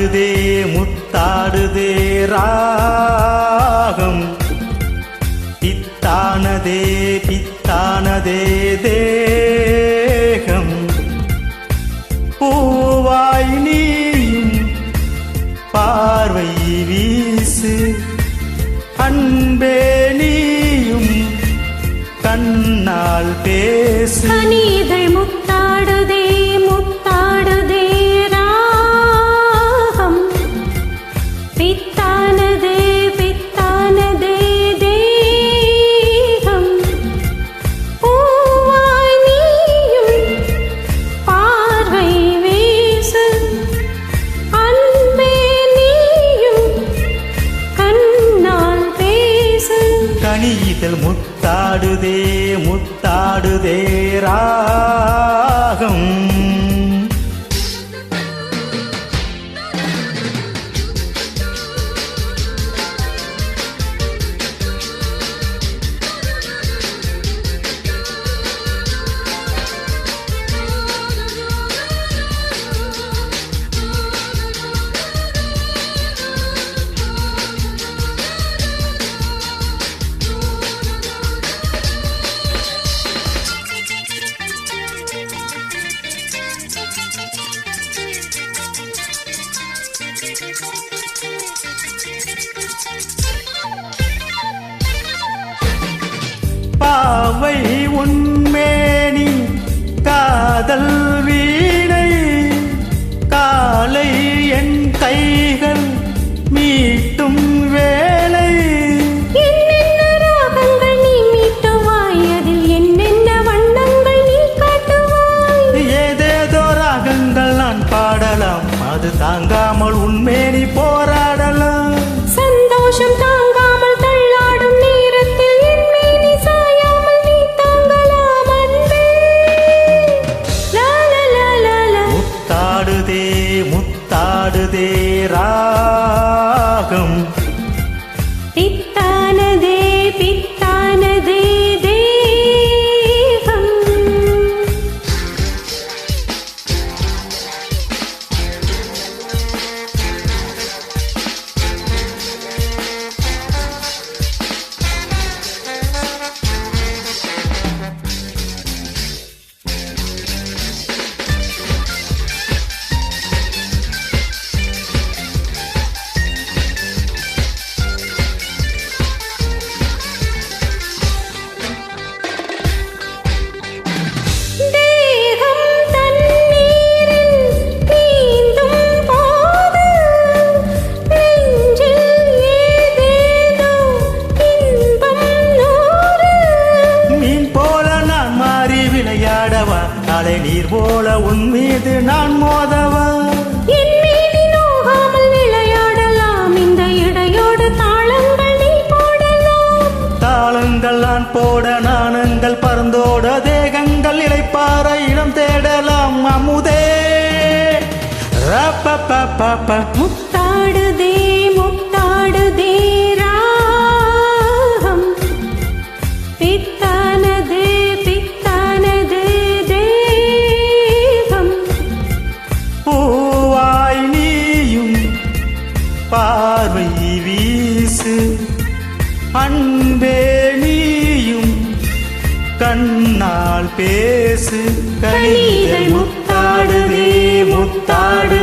முத்தாடுதே முத்தாடுதே ராகம். பித்தானதே பித்தானதே தேகம். பூவாய் நீயும் பார்வை வீசு அன்பே நீயும் கண்ணால் பேசு. கனி கனிதழ் முத்தாடுதே முத்தாடுதே ராகம். பாவை உன்மேனி காதல் வீணை காலை என் கைகள் மீட்டும் வேலை. ஏதேதோ ராகங்கள் நான் பாடலாம் அது தாங்காமல் முத்தாடுதே நாளை நீர் போல உன் மீது நான் மோதவா தாளங்கள் நான் போட நாணங்கள் பறந்தோட தேகங்கள் இளைப்பாற இடம் தேடலாம். அமுதே. முத்தாடுதே. வேணியும் கண்ணால் பேசு. கனிகள் முத்தாடுதே முத்தாடு.